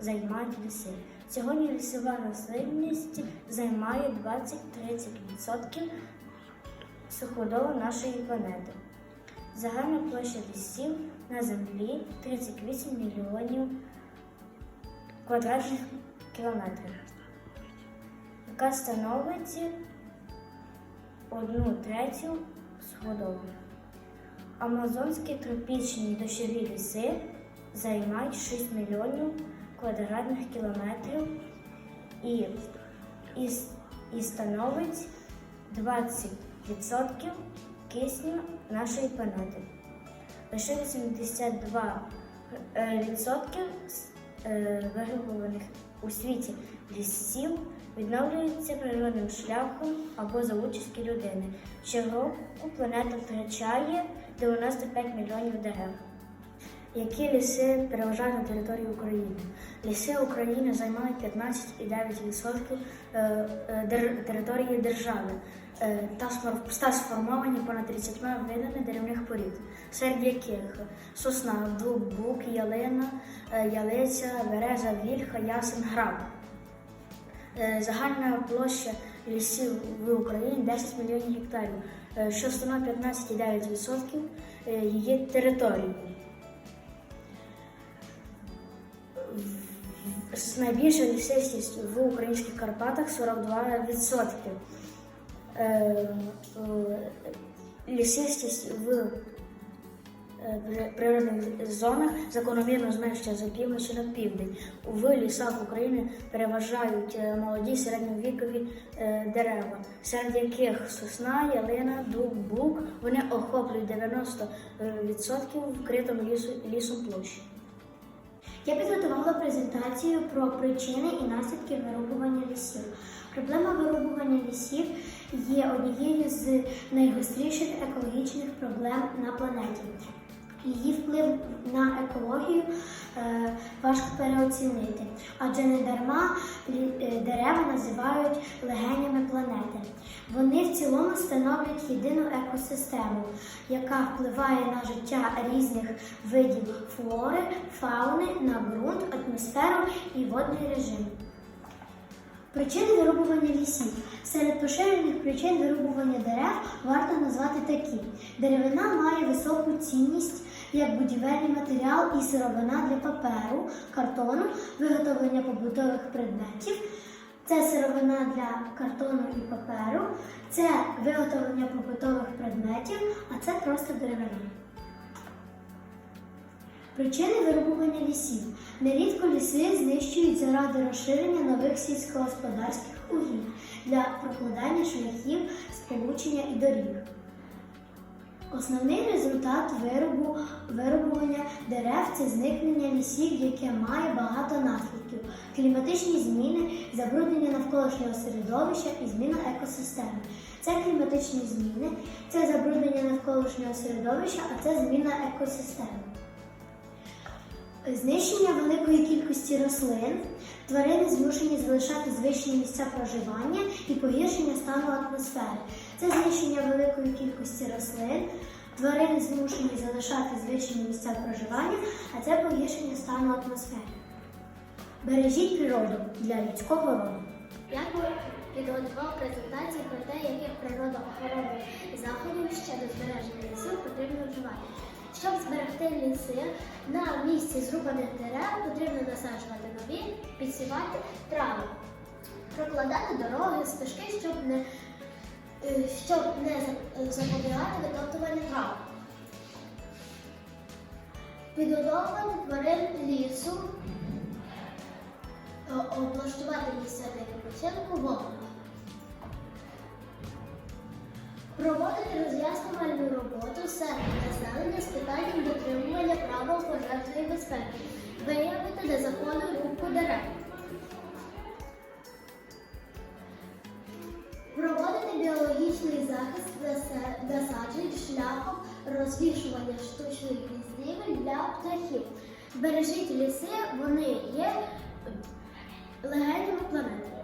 займають ліси. Сьогодні лісова рослинність займає 20-30% суходолу нашої планети. Загальна площа лісів на землі 38 мільйонів квадратних кілометрів, яка становить одну третю суходолу. Амазонські тропічні дощові ліси займають 6 мільйонів квадратних кілометрів і, і, і становить 20% кисню нашої планети. Лише 82% е, е, вирубуваних у світі лісів відновлюються природним шляхом або за участі людини. Щороку планета втрачає 95 мільйонів дерев. Які ліси переважають на території України? Ліси України займають 15,9% е, е, території держави е, та сфор- сформовані понад 30 видами деревних порід, серед яких сосна, дуб, бук, ялина, ялиця, береза, вільха, ясен, граб. Загальна площа лісів в Україні 10 мільйонів гектарів, що становить 15,9% е, її території. Найбільша лісистість в українських Карпатах 42%. Е, е, Лісистість в е, природних зонах закономірно зменшується за півночі на південь. В лісах України переважають молоді середньовікові дерева, серед яких сосна, ялина, дуб, бук. Вони охоплюють 90% вкритому лісу, лісом площі. Я підготувала презентацію про причини і наслідки вирубування лісів. Проблема вирубування лісів є однією з найгостріших екологічних проблем на планеті. Її вплив на екологію е, важко переоцінити, адже не дарма е, дерева називають легенями планети. Вони в цілому становлять єдину екосистему, яка впливає на життя різних видів флори, фауни, на ґрунт, атмосферу і водний режим. Причини вирубування лісів. Серед поширених причин вирубування дерев варто назвати такі: деревина має високу цінність як будівельний матеріал і сировина для паперу, картону, виготовлення побутових предметів. Це сировина для картону і паперу, це виготовлення побутових предметів, а це просто деревина. Причини вирубування лісів. Нерідко ліси знищують заради розширення нових сільськогосподарських угідь для прокладання шляхів, сполучення і доріг. Основний результат вирубу, вирубування дерев це зникнення лісів, яке має багато наслідків: кліматичні зміни, забруднення навколишнього середовища і зміна екосистеми. Це кліматичні зміни, це забруднення навколишнього середовища, а це зміна екосистеми. Знищення великої кількості рослин, тварини змушені залишати звичні місця проживання і погіршення стану атмосфери. Це знищення великої кількості рослин, тварини змушені залишати звичні місця проживання, а це погіршення стану атмосфери. Бережіть природу для людського роду. Я підготував презентацію про те, яких природоохоронних заходів щодо збереження лісів потрібно вживати. Щоб зберегти ліси, на місці зрубаних дерев потрібно насаджувати нові, підсівати трави, прокладати дороги, стежки, щоб не, е, щоб не запобігати витоптуванню трав. Підготовлювати тварин лісу, облаштувати місця для відпочинку вогнем. Проводити роз'яснювальну роботу серед населення з питанням дотримування правил пожежної безпеки, виявити незаконну рубку дерев. Проводити біологічний захист наса- насаджень шляхом розвішування штучних гніздівель для птахів. Бережіть ліси, вони є легенями планети.